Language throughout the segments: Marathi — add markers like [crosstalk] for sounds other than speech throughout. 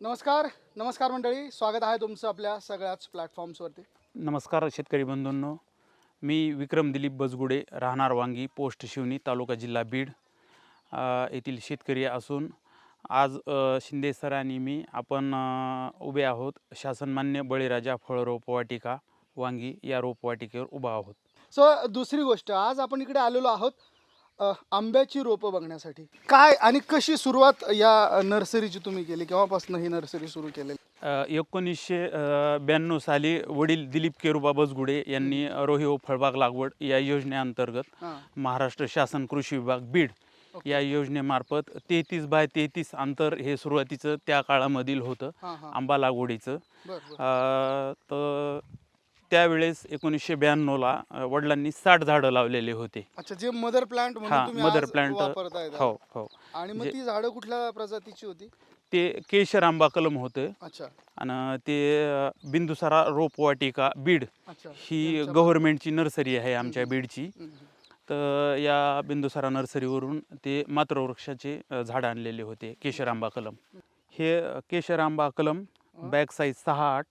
नमस्कार नमस्कार मंडळी. स्वागत आहे तुमचं आपल्या सगळ्याच प्लॅटफॉर्म्सवरती नमस्कार शेतकरी बंधूंनो. मी विक्रम दिलीप बजगुडे राहणार वांगी पोस्ट शिवनी तालुका जिल्हा बीड अ, येथील शेतकरी असून आज अ, शिंदे सर आणि मी आपण अ, उभे आहोत. शासनमान्य बळीराजा फळ रोपवाटिका वांगी या रोपवाटिकेवर उभा आहोत. सो दुसरी गोष्ट आज आपण इकडे आलेलो आहोत. अ, आंब्याची रोपं बघण्यासाठी. काय आणि कशी सुरुवात या नर्सरीची तुम्ही केली? केव्हापासून ही नर्सरी सुरू केलेली? अ, एकोणीसशे अ, ब्याण्णव साली वडील दिलीप केरुबा बजगुडे यांनी रोहिओ फळबाग लागवड या योजनेअंतर्गत हां. महाराष्ट्र शासन कृषी विभाग बीड. या योजनेमार्फत तेहतीस बाय तेहतीस अंतर हे सुरुवातीचं त्या काळामधील होतं. हां हां. आंबा लागवडीचं. बरं बरं. अं, तर त्यावेळेस एकोणीसशे ब्याण्णवला वडिलांनी साठ झाडं लावलेले होते अच्छा जे मदर प्लांट हा तुम्ही मदर आज प्लांट वापरताय हो हो आणि मग ती झाडं कुठल्या प्रजातीची होती ते केशर आंबा कलम होतं अच्छा आणि ते अं, बिंदुसारा रोपवाटिका बीड अच्छा ही गव्हर्नमेंटची नर्सरी आहे आमच्या. बीडची. तर या बिंदुसारा नर्सरीवरून ते मातृवृक्षाचे अं, झाडं आणलेले होते केशर आंबा कलम हे अं, केशर आंबा कलम. बॅग साईज सहा आठ.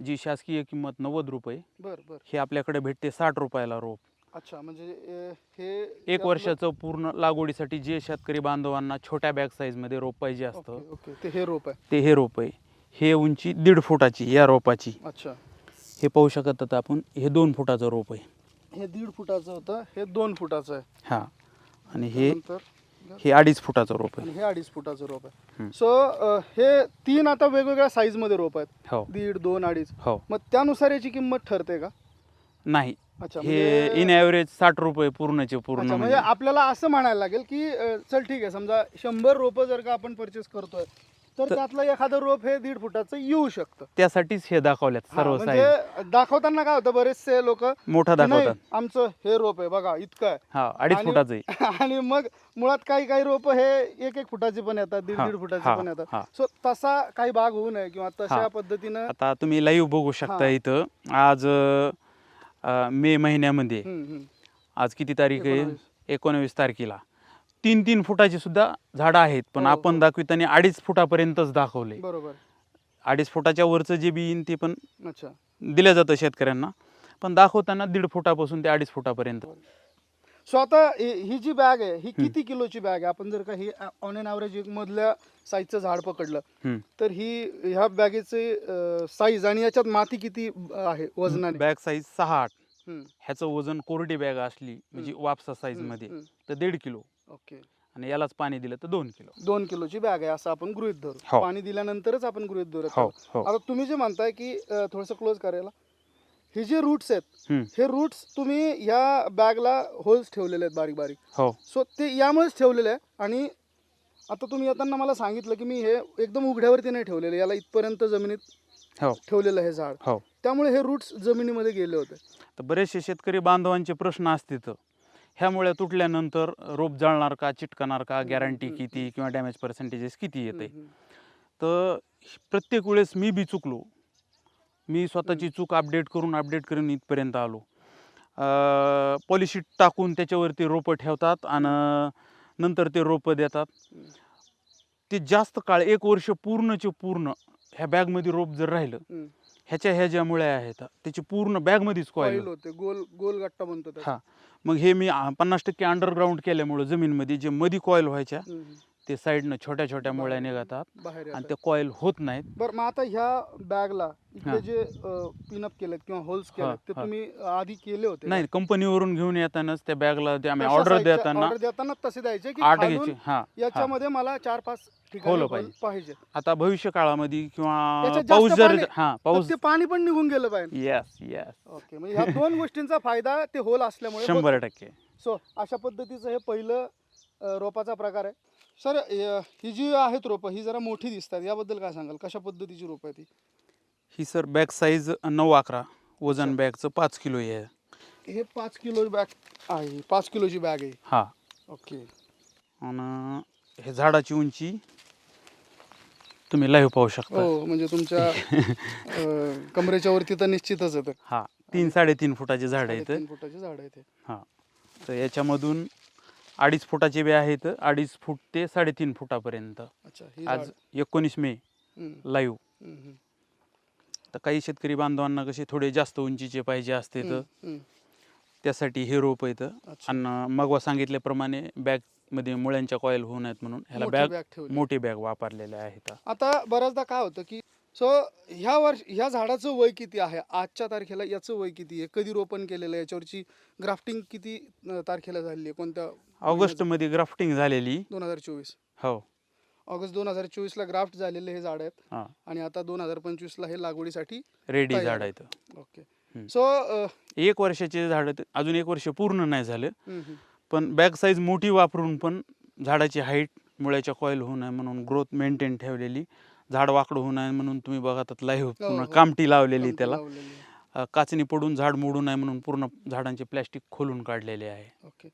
जी शासकीय किंमत नव्वद रुपये बरं बरं. हे आपल्याकडे भेटते साठ रुपयाला रोप. अच्छा म्हणजे अ, हे एक वर्षाचं पूर्ण लागवडीसाठी जे शेतकरी बांधवांना छोट्या बॅग साईजमध्ये रोप पाहिजे असतं ओके ओके. ते हे रोप आहे. ते हे रोप आहे. हे उंची दीड फुटाची या रोपाची. अच्छा. हे पाहू शकत आता आपण हे दोन फुटाचं रोप आहे. हे दीड फुटाचं होतं हे दोन फुटाचं आहे. हा. आणि हे हे अडीच फुटाचं रोप आहे. आणि हे अडीच फुटाचं रोप आहे. सो हे तीन आता वेगवेगळ्या साईजमध्ये रोप आहेत. हो. दीड दोन अडीच. हो. मग त्यानुसार याची किंमत ठरते का? नाही. अच्छा हे म्हणजे- इन ॲव्हरेज साठ रुपये पूर्णचे पूर्ण अच्छा, म्हणजे म्हणजे आपल्याला असं म्हणायला लागेल की अ, चल ठीक आहे समजा शंभर रोपं जर का आपण परचेस करतोय तर त्यातलं एखादं रोप हे दीड फुटाचं येऊ शकतं त्यासाठीच हे दाखवल्यात सर्व साईज म्हणजे दाखवताना काय होतं बरेचसे लोक मोठा दाखवतात आमचं हे रोप आहे बघा इतकं आहे हा अडीच आणि- फुटाचं आहे [laughs] आणि मग मुळात काही काही रोप हे एक एक फुटाची पण येतात दीड हा, दीड फुटाची हा, पण येतात. सो तसा काही भाग होऊ नये किंवा तशा हा. पद्धतीनं आता तुम्ही लाईव्ह बघू शकता हा. इथं आज अं, मे महिन्यामध्ये हम्म, हम्म. आज किती तारीख आहे. एकोणवीस तारखेला तीन तीन फुटाची सुद्धा झाडं आहेत पण हो, आपण हो. दाखविताना अडीच फुटापर्यंतच दाखवले. बरोबर. अडीच फुटाच्या वरचं जे बी येईन ते पण अच्छा. दिलं जातं शेतकऱ्यांना पण दाखवताना दीड फुटापासून ते अडीच फुटापर्यंत. सो आता ही ही जी बॅग आहे ही. किती किलोची बॅग आहे? आपण जर का ही ऑन एन ॲव्हरेज एक मधल्या साईजचं झाड पकडलं हम्म. तर ही ह्या बॅगेचे साईज आणि याच्यात माती किती आहे वजनाने? बॅग साईज सहा आठ. हम्म, ह्याचं वजन कोरडी बॅग असली म्हणजे वापसा साईज हम्म, मध्ये हम्म. तर दीड किलो. ओके. आणि यालाच पाणी दिलं तर दोन किलो. दोन किलोची बॅग आहे असं आपण गृहित धरू. हो. पाणी दिल्यानंतरच आपण गृहित धरत हो. हो. आता तुम्ही जे म्हणताय की थोडंसं क्लोज करायला हे जे रूट्स आहेत हम्म. हे रूट्स तुम्ही ह्या बॅगला होल्स ठेवलेले आहेत बारीक बारीक. हो. सो ते यामुळेच ठेवलेले आहे आणि आता तुम्ही येताना मला सांगितलं की मी हे एकदम उघड्यावरती नाही ठेवलेले याला इथपर्यंत जमिनीत हो. ठेवलेलं हे झाड. हो. त्यामुळे हे रूट्स जमिनीमध्ये गेले होते. तर बरेचसे शेतकरी बांधवांचे प्रश्न असतील ह्यामुळे तुटल्यानंतर रोप जळणार का चिटकणार का गॅरंटी किती किंवा डॅमेज पर्सेंटेजेस किती येते. तर प्रत्येक वेळेस मी बी चुकलो. मी स्वतःची चूक अपडेट करून अपडेट करून इथपर्यंत आलो. पॉलिशी टाकून त्याच्यावरती रोपं ठेवतात आणि नंतर ते रोपं देतात. ते जास्त काळ एक वर्ष पूर्णचे पूर्ण ह्या बॅगमध्ये रोप जर राहिलं. ह्याच्या ह्या ज्या मुळ्या आहेत त्याची पूर्ण बॅगमध्येच कॉईल होते गोल गोल गट्टा त्याचा. हा मग हे मी पन्नास टक्के अंडरग्राऊंड केल्यामुळं जमीनमध्ये जे मधी कॉईल व्हायच्या. ते साईडनं छोट्या छोट्या मुळ्या निघतात बाहेर आणि येतात. ते कॉईल होत नाहीत बरं मग आता ह्या बॅगला हा. इकडे जे पिनअप केलेत किंवा होल्स हा, केलेत ते हा. तुम्ही आधी केले होते नाही कंपनीवरून घेऊन येतानाच त्या बॅगला ते आम्ही ऑर्डर देताना ऑर्डर देताना तसे द्यायचे की आठ खालून घ्यायची हा हा. याच्यामध्ये मला चार पाच ठिकाणी होलं होल पाहिजे. पाहिजे आता भविष्य काळामध्ये किंवा त्याच्यात जास्त पाऊस जर पाणी- हा तर पाऊस ते पाणी पण निघून गेलं पाहिजे येस येस ओके म्हणजे ह्या दोन [laughs] गोष्टींचा फायदा ते होल असल्यामुळे शंभर टक्के सो अशा पद्धतीचं हे पहिलं अ, रोपाचा प्रकार आहे सर ही जी आहेत रोपं ही जरा मोठी दिसतात. याबद्दल काय सांगाल? कशा पद्धतीची रोपं आहे ती ही सर बॅग साईज नऊ अकरा. वजन. बॅगचं पाच किलो आहे हे पाच किलो बॅग आहे. पाच किलोची बॅग आहे. हा. ओके. आणि हे झाडाची उंची तुम्ही लाईव्ह पाहू शकता. हो म्हणजे तुमच्या [laughs] अ, कमरेच्या वरती तर निश्चितच येतं. हा तीन साडेतीन फुटाचे झाड आहेत. तीन फुटाचे झाड आहे ते हा. तर याच्यामधून अडीच फुटाचे बी आहेत अडीच फूट ते साडेतीन फुटापर्यंत. अच्छा ही आज एकोणीस मे हम्म, लाईव्ह. हम्म, तर काही शेतकरी बांधवांना कसे थोडे जास्त उंचीचे पाहिजे असते तर हम्म. त्यासाठी हे रोप येतं अच्छा. आणि मगवा सांगितल्याप्रमाणे बॅगमध्ये मुळ्यांच्या कॉईल होऊ नयेत म्हणून ह्याला मोठी बॅग ठेवली. मोठी बॅग वापरलेल्या आहेत. आता बऱ्याचदा काय होतं की सो ह्या वर्ष ह्या झाडाचं वय किती आहे? आजच्या तारखेला याचं वय किती आहे? कधी रोपण केलेलं आहे? याच्यावरची ग्राफ्टिंग किती तारखेला झालेली आहे? कोणत्या ऑगस्टमध्ये ग्राफ्टिंग झालेली. दोन हजार चोवीस. हो. ऑगस्ट दोन हजार चोवीसला ग्राफ्ट झालेले हे झाड आहेत. हां. आणि आता दोन हजार पंचवीसला हे लागवडीसाठी रेडी झाड आहे. आहेत. ओके. सो एक वर्षाचे झाड अजून एक वर्ष पूर्ण नाही झालं. पण बॅग साईज मोठी वापरून पण झाडाची हाईट मुळ्याच्या कॉईल होऊ नये म्हणून ग्रोथ मेंटेन ठेवलेली. झाड वाकडं होऊ नये म्हणून तुम्ही बघा त्यात लाईव्ह पूर्ण हो. कामटी लावलेली त्याला. अ, काचणी पडून झाड मोडू नये म्हणून पूर्ण झाडांचे प्लॅस्टिक खोलून काढलेले आहे. ओके.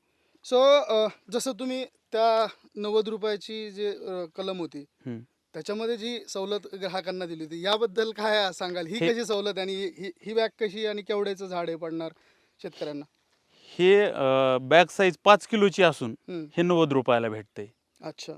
सो जसं तुम्ही त्या नव्वद रुपयाची जे अं, कलम होती हम्म. त्याच्यामध्ये जी सवलत ग्राहकांना दिली होती याबद्दल काय सांगाल? ही हे- कशी सवलत आणि ही ही बॅग कशी आणि केवढ्याचं झाड आहे पडणार शेतकऱ्यांना? हे बॅग साईज पाच किलोची असून हम्म. हे नव्वद रुपयाला भेटते. अच्छा. हा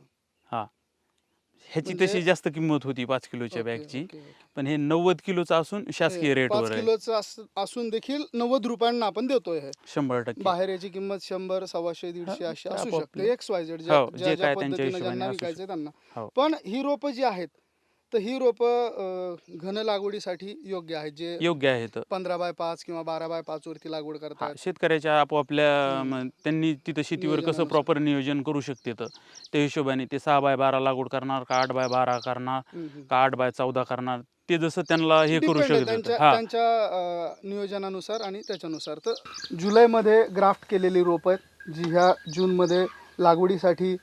ह्याची म्हणजे- तशी जास्त किंमत होती पाच किलोच्या ओके, बॅगची. Okay, okay. पण हे नव्वद किलोचं असून शासकीय हे रेटवर आहे. किलोचं अस- असून देखील नव्वद रुपयांना आपण देतोय हे. शंभर टक्के. बाहेर याची किंमत शंभर सव्वाशे दीडशे हा, अशी ते असू. शकते. एक्स वाय झेड हो, जे काय त्यांच्या विकायचे त्यांना. हो. पण ही रोपं जी आहेत तर ही रोपं अं, घन लागवडीसाठी योग्य आहेत जे योग्य आहे तर पंधरा बाय पाच किंवा बारा बाय पाच वरती लागवड हा, करतात शेतकऱ्याच्या. म, त्यांनी तिथं शेतीवर कसं नियोजनानुसार. प्रॉपर नियोजन करू शकते तर त्या हिशोबाने ते सहा बाय बारा लागवड करणार का आठ बाय बारा करणार हम्म, हम्म. का आठ बाय चौदा करणार ते जसं त्यांना हे करू Depend आहे त्यांच्या हा त्यांच्या अं, नियोजनानुसार आणि त्याच्यानुसार तर जुलैमध्ये ग्राफ्ट केलेली रोपं आहेत जी ह्या जूनमध्ये लागवडीसाठी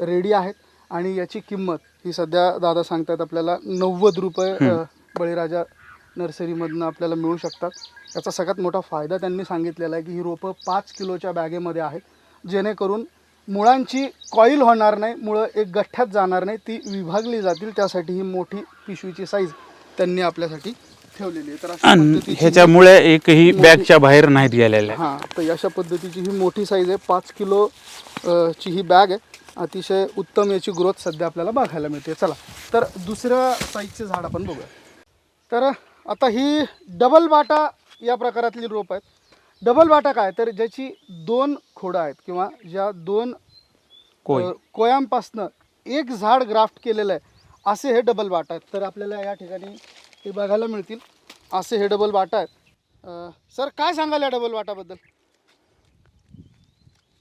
रेडी आहेत आणि याची किंमत ही सध्या दादा सांगतात आपल्याला नव्वद रुपये बळीराजा नर्सरीमधनं आपल्याला मिळू शकतात. याचा सगळ्यात मोठा फायदा त्यांनी सांगितलेला आहे की ही रोपं पाच किलोच्या बॅगेमध्ये आहेत. जेणेकरून मुळांची कॉईल होणार नाही मुळं एक गठ्ठ्यात जाणार नाही ती विभागली जातील. त्यासाठी ही मोठी पिशवीची साईज त्यांनी आपल्यासाठी ठेवलेली आहे. तर ह्याच्यामुळे एकही बॅगच्या बाहेर नाहीत गेलेल्या. हां तर अशा पद्धतीची ही मोठी साईज आहे. पाच किलो ची ही बॅग आहे. अतिशय उत्तम याची ग्रोथ सध्या आपल्याला बघायला मिळते. चला तर दुसऱ्या साईजचे झाड आपण बघूया. तर आता ही डबल बाटा या प्रकारातली रोप आहेत. डबल बाटा काय? तर ज्याची दोन खोडं आहेत किंवा ज्या दोन कोय. अ, कोयांपासनं एक झाड ग्राफ्ट केलेलं आहे असे हे डबल बाटा आहेत. तर आपल्याला या ठिकाणी हे बघायला मिळतील. असे हे डबल बाटा आहेत. अ, सर काय सांगाल या डबल बाटाबद्दल?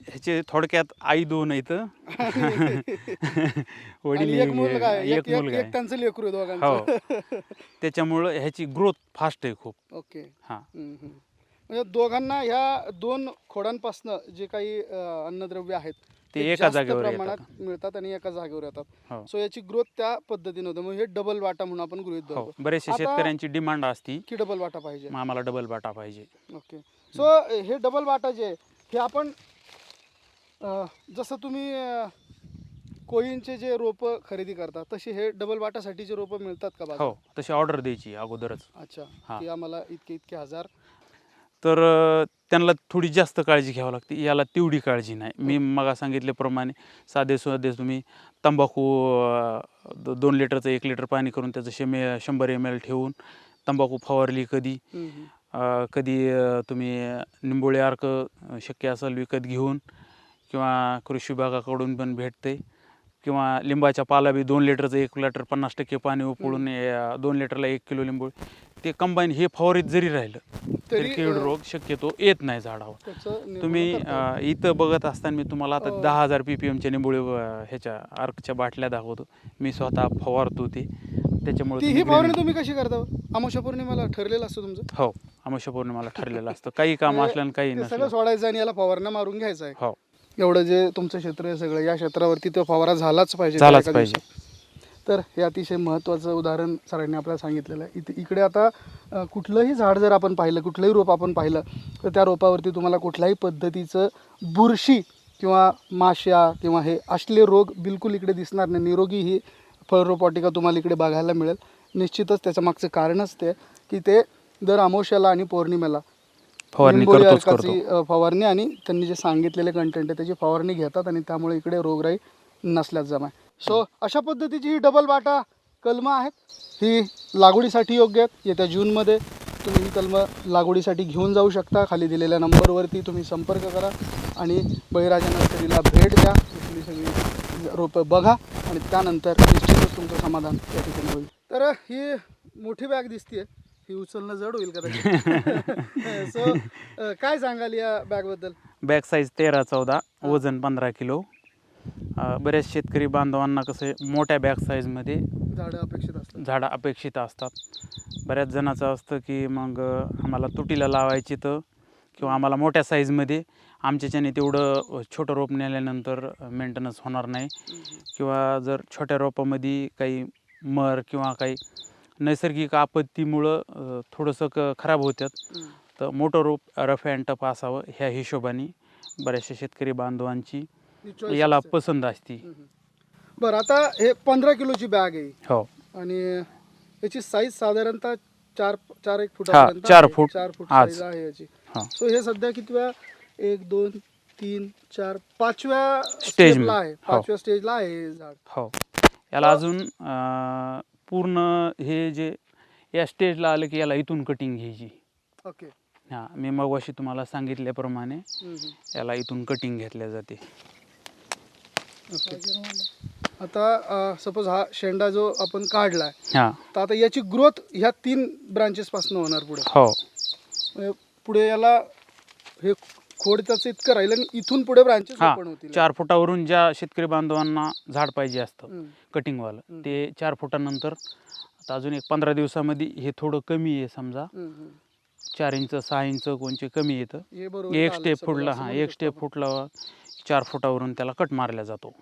ह्याचे थोडक्यात आई दोन आहेत. [laughs] वडील आणि एक मुलगा आहे. एक एक- एक- मुलगा एक आहे. त्यांचं लेकरू आहे हो. [laughs] त्याच्यामुळं ह्याची ग्रोथ फास्ट आहे खूप. ओके. हा. हम्म, हम्म. म्हणजे दोघांना ह्या दोन खोडांपासनं जे काही अ, अन्नद्रव्य आहेत ते एका जास्त जागेवर प्रमाणात. मिळतात आणि एका जागेवर येतात. हो. सो याची ग्रोथ त्या पद्धतीने होते. म्हणजे हे डबल वाटा म्हणून आपण गृहित हो. धरतो. बरेचसे आता- शेतकऱ्यांची डिमांड असती की डबल वाटा पाहिजे. मग आम्हाला डबल बाटा पाहिजे. ओके. सो हे डबल वाटा जे आहे, हे आपण जसं तुम्ही कोळींचे जे रोपं खरेदी करता तशी हे डबल वाटासाठीचे रोपं मिळतात का? हो तशी ऑर्डर द्यायची अगोदरच अच्छा हा. की आम्हाला इतके इतके हजार तर अ, त्यांना थोडी जास्त काळजी घ्यावी लागते याला तेवढी काळजी नाही मी हो. मग सांगितल्याप्रमाणे साधे साधे तुम्ही तंबाखू अ, द- दोन लिटरचं एक लिटर पाणी करून त्याचं शमे शंभर एम एल ठेवून तंबाखू फवारली कधी हम्म, हम्म. अ, कधी अ, तुम्ही निंबोळी अर्क अ, शक्य असेल विकत घेऊन किंवा कृषी विभागाकडून पण भेटते. किंवा लिंबाच्या पाला बी दोन लिटरचं एक लिटर पन्नास टक्के पाणी उकळून दोन लिटरला एक किलो लिंबू. ते कंबाईन हे फवारीत जरी राहिलं तरी कीड रोग शक्यतो येत नाही झाडावर. तुम्ही इथं बघत असताना मी तुम्हाला आता अ. दहा हजार पी पी एमच्या निंबोळी ह्याच्या अर्कच्या बाटल्या दाखवतो. मी स्वतः फवारतो ते. त्याच्यामुळे ही तुम्ही फवारणी तुम्ही कशी करता? अमावस्या पौर्णिमेला ठरलेलं असतं तुमचं? हो अमावस्या पौर्णिमाला ठरलेलं [laughs] असतं. काही काम म्हणजे असलं काही ते सगळं सोडायचं आणि याला फवारण्या मारून घ्यायचं आहे. हो. एवढं जे तुमचं क्षेत्र आहे सगळं या क्षेत्रावरती तो फवारा झालाच पाहिजे झालाच एका पाहिजे. दिवसात. तर हे अतिशय महत्त्वाचं उदाहरण सरांनी आपल्याला सांगितलेलं आहे इथे इकडे आता अ, कुठलंही झाड जर आपण पाहिलं कुठलंही रोप आपण पाहिलं तर त्या रोपावरती तुम्हाला कुठल्याही पद्धतीचं बुरशी किंवा माश्या किंवा हे असले रोग बिलकुल इकडे दिसणार नाही निरोगी ही फळरोपवाटिका तुम्हाला इकडे बघायला मिळेल निश्चितच त्याच्या मागचं कारणच ते की ते दर अमावस्याला आणि पौर्णिमेला फवारणी निंबोळी करतोच अर्काची, करतो. अ, फवारणी आणि त्यांनी जे सांगितलेले कंटेंट आहे त्याची फवारणी घेतात आणि त्यामुळे इकडे रोगराई नसल्याच जमा सो अशा पद्धतीची ही डबल बाटा कलमं आहेत. ही लागवडीसाठी योग्य आहेत. येत्या जूनमध्ये तुम्ही ही कलमं लागवडीसाठी घेऊन जाऊ शकता. खाली दिलेल्या नंबरवरती तुम्ही संपर्क करा आणि बळीराजा नर्सरीला भेट द्या. इथली सगळी रोपं बघा आणि त्यानंतर निश्चितच तुमचं समाधान या ठिकाणी होईल. तर ही मोठी बॅग दिसते ही उचलणं जड होईल कदाचित. [laughs] सो काय सांगाल या बॅगबद्दल? बॅक साईज तेरा चौदा वजन पंधरा किलो. बऱ्याच शेतकरी बांधवांना कसं मोठ्या बॅग साईजमध्ये झाडं अपेक्षित असतात. झाडं अपेक्षित असतात. बऱ्याच जणाचं असतं की मग आम्हाला तुटीला लावायची तर किंवा आम्हाला मोठ्या साईजमध्ये आमच्याच्याने तेवढं छोटं रोप नेल्यानंतर मेंटेनन्स होणार नाही. किंवा जर छोट्या रोपामध्ये काही मर किंवा काही नैसर्गिक आपत्तीमुळं थोडंसं क खराब होतात. तर मोठं रोप रफ अँड टफ असावं ह्या हिशोबाने बऱ्याचशा शेतकरी बांधवांची याला. पसंत असते. बरं आता हे पंधरा किलोची बॅग आहे हो आणि याची साईज साधारणतः चार चार एक फूट हा, चार फूट चार फूट आज. साईज आहे याची हा. सो हे सध्या कितव्या एक दोन तीन चार पाचव्या स्टेजला. आहे हो. पाचव्या स्टेजला आहे हे झाड हो याला अजून पूर्ण हे जे या स्टेजला आलं की याला इथून कटिंग घ्यायची. ओके. हां मी मगाशी तुम्हाला सांगितल्याप्रमाणे याला इथून कटिंग घेतल्या जाते. आता सपोज हा शेंडा जो आपण काढलाय हां. तर आता याची ग्रोथ ह्या तीन ब्रांचेस पासून होणार पुढे. हो. म्हणजे पुढे याला हे खोड त्याचं इतकं राहील आणि इथून पुढे ब्रांचेस हां ओपन होतील चार फुटावरून ज्या शेतकरी बांधवांना झाड पाहिजे असतं हम्म. कटिंगवालं हम्म. ते चार फुटानंतर आता अजून एक पंधरा दिवसामध्ये हे थोडं कमी आहे समजा हम्म, हम्म. चार इंच सहा इंच कोणचे कमी येतं हे बरोबर एक आलं स्टेप सगळं फुटला असं हां म्हणू एक शकतो स्टेप आपण. फुटला चार फुटावरून त्याला कट मारला जातो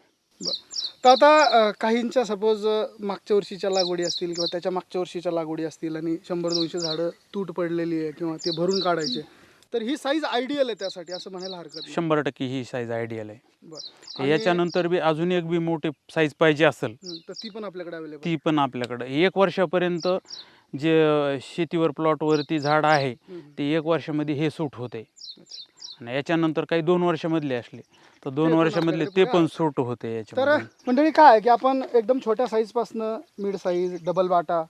तर आता अ, काहींच्या सपोज मागच्या वर्षीच्या लागवडी असतील किंवा त्याच्या मागच्या वर्षीच्या लागवडी असतील आणि शंभर दोनशे झाडं तूट पडलेली आहे किंवा ते भरून काढायचे तर ही साईज आयडियल आहे त्यासाठी असं म्हणायला हरकत नाही. शंभर टक्के ही साईज आयडियल आहे. बरं. आणि- याच्यानंतर बी अजून एक बी मोठी साईज पाहिजे असेल हं, तर ती पण आपल्याकडे अवेलेबल ती पण आपल्याकडं. एक वर्षापर्यंत जे शेतीवर प्लॉटवरती झाड आहे ते एक वर्षामध्ये हे सूट होते. आणि याच्यानंतर काही दोन वर्षामधले असले तर दोन पण वर्षामधले आपल्याकडे ते पण. सूट होते तर याच्यामध्ये मंडळी काय आहे की आपण एकदम छोट्या साईजपासनं मिड साईज डबल बाटा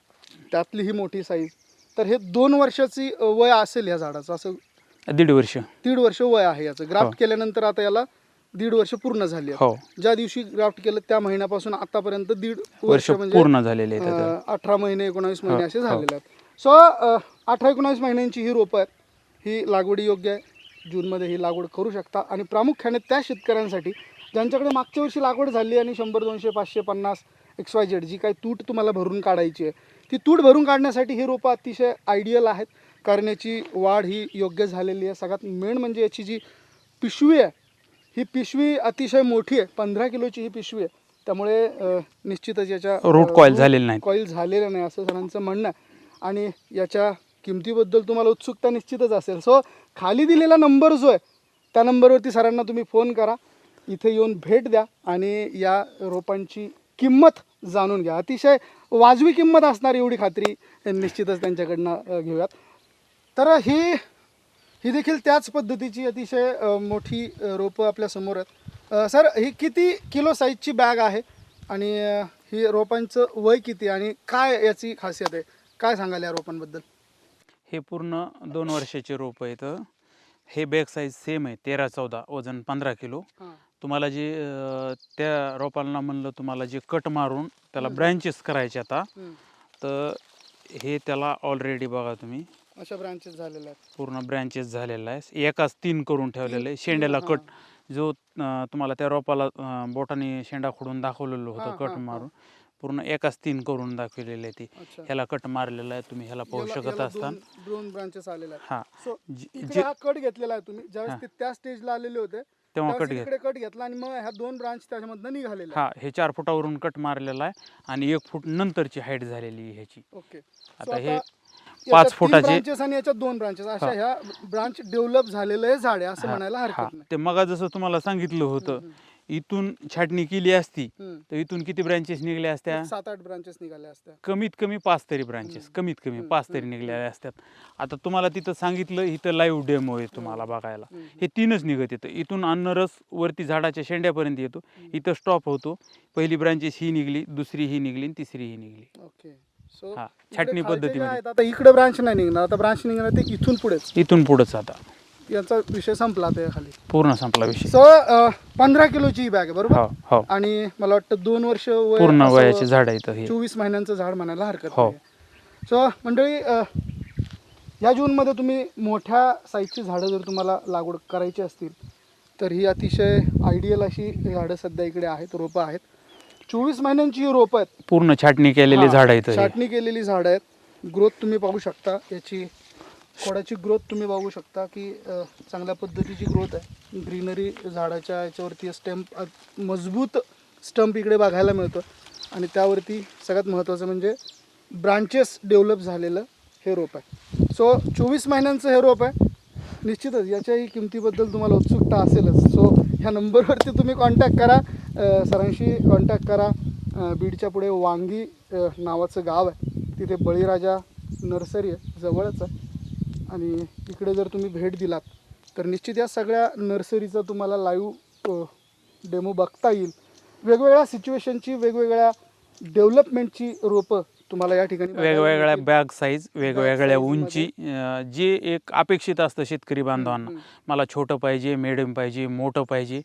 त्यातली ही मोठी साईज तर हे दोन वर्षाची अ, वय असेल या झाडाचं असं दीड वर्ष दीड वर्ष वय आहे याचं हो. ग्राफ्ट केल्यानंतर आता याला दीड वर्ष पूर्ण झाली. हो ज्या दिवशी ग्राफ्ट केलं त्या महिन्यापासून आतापर्यंत दीड वर्ष म्हणजे पूर्ण झालेले आहेत आता. अं, अठरा महिने एकोणावीस महिने हो, असे हो. झालेले आहेत सो अठरा एकोणावीस महिन्यांची ही रोपं आहेत ही लागवडी योग्य आहे जूनमध्ये ही लागवड करू शकता आणि प्रामुख्याने त्या शेतकऱ्यांसाठी ज्यांच्याकडे मागच्या वर्षी लागवड झाली आणि शंभर दोनशे पाचशे पन्नास एक्स वाय झेड जी काही तूट तुम्हाला भरून काढायची आहे ती तूट भरून काढण्यासाठी ही रोपं अतिशय आयडियल आहेत कारण याची वाढ ही योग्य झालेली आहे. सगळ्यात मेन म्हणजे याची जी पिशवी आहे ही पिशवी अतिशय मोठी आहे. पंधरा किलोची ही पिशवी आहे. त्यामुळे निश्चितच याच्या Root coil झालेले नाहीत. कॉईल झालेलं नाही असं सरांचं म्हणणं आहे. आणि याच्या किमतीबद्दल तुम्हाला उत्सुकता निश्चितच असेल. सो खाली दिलेला नंबर जो आहे त्या नंबरवरती सरांना तुम्ही फोन करा. इथे येऊन भेट द्या आणि या रोपांची किंमत जाणून घ्या. अतिशय वाजवी किंमत असणार एवढी खात्री निश्चितच त्यांच्याकडनं घेऊयात. तर ही ही देखील त्याच पद्धतीची अतिशय मोठी रोपं आपल्यासमोर आहेत. सर ही किती किलो साईजची बॅग आहे? आणि ही रोपांचं वय किती? आणि काय याची खासियत आहे? काय सांगाल या रोपांबद्दल? हे पूर्ण दोन वर्षाचे रोप आहेत. हे बॅग साईज सेम आहे तेरा चौदा वजन पंधरा किलो. तुम्हाला जे त्या रोपांना म्हणलं तुम्हाला जे कट मारून त्याला. ब्रँचेस करायचे आता. तर हे त्याला ऑलरेडी बघा तुम्ही. अशा ब्रांचेस झालेल्या आहेत. पूर्ण ब्रँचेस झालेला आहे एकाच तीन करून ठेवलेलं आहे शेंड्याला. कट जो अं, तुम्हाला त्या रोपाला अं, बोटाने शेंडा खोडून दाखवलेलं हां, होतं हां, कट हां. मारून. पूर्ण एकाच तीन करून दाखवलेले आहे ते. अच्छा. ह्याला कट मारलेला आहे तुम्ही ह्याला पाहू याला- शकत याला असता दोन- दोन ब्रांचेस आलेले आहेत. हा. सो जे- इकडे जे हा कट घेतलेला आहे तुम्ही. ज्यावेळेस. ते त्या स्टेजला आलेले होते तेव्हा त्यावेळेस कट घेत इकडे कट घेतला आणि मग ह्या दोन ब्रांच त्याच्यामधनं निघालेल्या हा हे चार फुटावरून कट मारलेला आहे आणि एक फूट नंतरची हाईट झालेली आहे ह्याची. ओके आता हे पाच फुटाचे- ब्रांचेस आणि याच्यात दोन ब्रांचेस अशा. ह्या ब्रांच डेव्हलप झालेलं झाड आहे असं म्हणायला हरकत नाही. ते मगा जसं तुम्हाला सांगितलं होतं इथून छाटणी केली असती. तर इथून किती ब्रँचेस निघल्या असत्या? सात आठ ब्रांचेस निघाल्या असत्या. कमीत कमी पाच तरी ब्रांचेस. कमीत कमी पाच तरी निघलेल्या असतात आता तुम्हाला तिथं सांगितलं इथं लाईव्ह डेमो आहे तुम्हाला बघायला. हे तीनच निघत येतं. इथून अन्नरस वरती झाडाच्या शेंड्यापर्यंत येतो. इथं स्टॉप होतो. पहिली ब्रांचेस ही निघली दुसरी ही निघली आणि तिसरी ही निघली. ओके सो हा इकडे छाटणी खालचे जे पद्धतीमध्ये आहेत, आता इकडे ब्रांच नाही निघणार आता ब्रांच निघणार ते इथून पुढेच इथून पुढंच आता. याचा विषय संपला ते खाली. पूर्ण संपला विषय. सो पंधरा किलोची ही बॅग आहे बरोबर? हो हो. आणि मला वाटतं दोन वर्ष वय पूर्ण वयाचे झाड आहे इथं हे. चोवीस महिन्यांचं झाड म्हणायला हरकत हो. नाही सो मंडळी अ, या जूनमध्ये तुम्ही मोठ्या साईजची झाडं जर तुम्हाला लागवड करायची असतील तर ही अतिशय आयडियल अशी झाडं सध्या इकडे आहेत रोपं आहेत. चोवीस महिन्यांची ही रोपं आहेत. पूर्ण छाटणी केलेली झाड आहेत हे. छाटणी केलेली झाडं आहेत. ग्रोथ तुम्ही पाहू शकता. याची खोडाची ग्रोथ तुम्ही बघू शकता की अ, चांगल्या पद्धतीची ग्रोथ आहे. ग्रीनरी झाडाच्या याच्यावरती स्टॅम्प मजबूत स्टंप इकडे बघायला मिळतं. आणि त्यावरती सगळ्यात महत्त्वाचं म्हणजे ब्रांचेस डेव्हलप झालेलं हे रोप आहे. सो चोवीस महिन्यांचं हे रोप आहे. निश्चितच याच्याही किमतीबद्दल तुम्हाला उत्सुकता असेलच. सो ह्या नंबरवरती तुम्ही कॉन्टॅक्ट करा. सरांशी कॉन्टॅक्ट करा. बीडच्या पुढे वांगी नावाचं गाव आहे. तिथे बळीराजा नर्सरी आहे जवळच आहे. आणि इकडे जर तुम्ही भेट दिलात तर निश्चित या सगळ्या नर्सरीचा तुम्हाला लाईव्ह डेमो बघता येईल. वेगवेगळ्या सिच्युएशनची वेगवेगळ्या डेव्हलपमेंटची रोपं तुम्हाला या ठिकाणी वेगवेगळ्या. बॅग साईज वेगवेगळ्या उंची जे एक अपेक्षित असतं शेतकरी बांधवांना. मला छोटं पाहिजे मिडियम पाहिजे मोठं पाहिजे.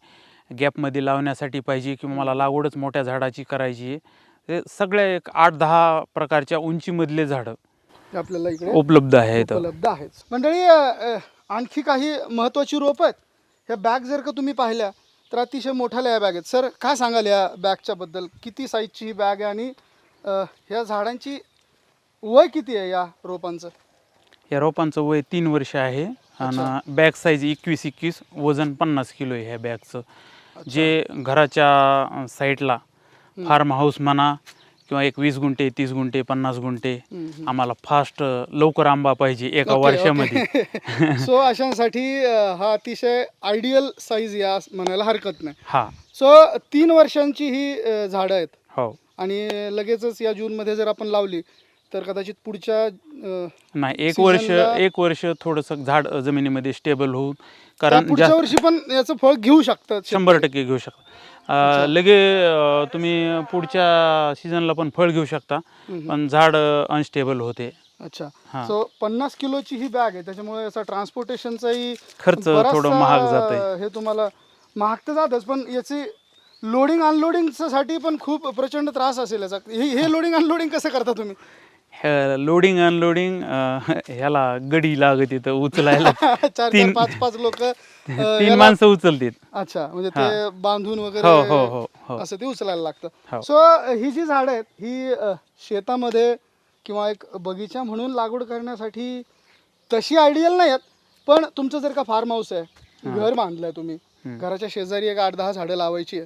गॅपमध्ये लावण्यासाठी पाहिजे किंवा मला लागवडच मोठ्या झाडाची करायची आहे. ते सगळ्या एक आठ दहा प्रकारच्या उंचीमधले झाडं ते आपल्याला इकडे उपलब्ध आहेत. उपलब्ध आहेत. मंडळी अ, अ, आणखी काही महत्त्वाची रोपं आहेत? ह्या बॅग जर का तुम्ही पाहिल्या तर अतिशय मोठ्याल्या या बॅग आहेत. सर काय सांगाल या बॅगच्या बद्दल? किती साईजची ही बॅग आहे आणि अ, ह्या झाडांची वय किती आहे या रोपांचं? या रोपांचं वय तीन वर्ष आहे आणि बॅग साईज एकवीस एकवीस वजन पन्नास किलो आहे ह्या बॅगचं. जे घराच्या साईडला फार्म हाऊस म्हणा किंवा एक वीस गुंठे तीस गुंठे पन्नास गुंठे आम्हाला फास्ट लवकर आंबा पाहिजे एका वर्षामध्ये. [laughs] सो अशांसाठी हा अतिशय आयडियल साईज या म्हणायला हरकत नाही. हा. सो तीन वर्षांची ही झाडं आहेत. हो. आणि लगेचच या जूनमध्ये जर आपण लावली तर कदाचित पुढच्या अ, नाही एक वर्ष Seasonला- एक वर्ष थोडंसं झाड जमिनीमध्ये स्टेबल होऊन कारण पुढच्या जास्त वर्षी पण याचं फळ घेऊ शकतात शंभर टक्के घेऊ शकता अं, लगे अं, तुम्ही पुढच्या सीझनला पण फळ घेऊ शकता हम्म. पण झाड अनस्टेबल होते. अच्छा. हा. सो पन्नास किलोची ही बॅग आहे त्याच्यामुळे याचा ट्रान्सपोर्टेशनचाही खर्च बराचसा, थोडं महाग जातंय. हे तुम्हाला महाग तर जातच पण याची लोडिंग अनलोडिंगसाठी पण खूप प्रचंड त्रास असेल याचा. हे लोडिंग अनलोडिंग कसं करता तुम्ही? लोडिंग अनलोडिंग ह्याला गडी लागत इथं उचलायला. [laughs] चार तीन- पाच पाच लोक [laughs] तीन माणसं उचलतात अच्छा म्हणजे ते बांधून हो हो वगैरे हो हो असं ते उचलायला लागतं. हो. सो ही जी झाडं आहेत ही अ, शेतामध्ये किंवा एक बगीचा म्हणून लागवड करण्यासाठी तशी आयडियल नाही आहेत पण तुमचं जर का फार्म हाऊस आहे घर बांधलंय तुम्ही घराच्या शेजारी एक आठ दहा झाडं लावायची आहे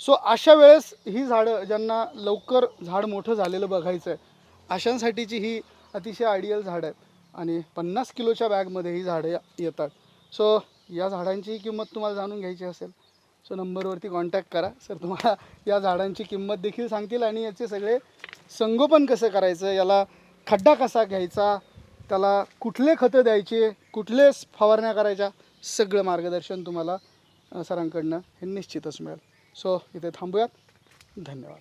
सो अशा वेळेस ही झाडं ज्यांना लवकर झाड मोठं झालेलं बघायचं आहे अशांसाठीची ही अतिशय आयडियल झाडं आहेत. आणि पन्नास किलोच्या बॅगमध्ये ही झाडं या- येतात. सो या झाडांची किंमत तुम्हाला जाणून घ्यायची असेल. सो नंबरवरती कॉन्टॅक्ट करा. सर तुम्हाला या झाडांची किंमत देखील सांगतील आणि याचे सगळे संगोपन कसं करायचं याला खड्डा कसा घ्यायचा त्याला कुठले खतं द्यायचे कुठले फवारण्या करायच्या सगळं मार्गदर्शन तुम्हाला सरांकडनं हे निश्चितच मिळेल. सो इथे थांबूयात. धन्यवाद.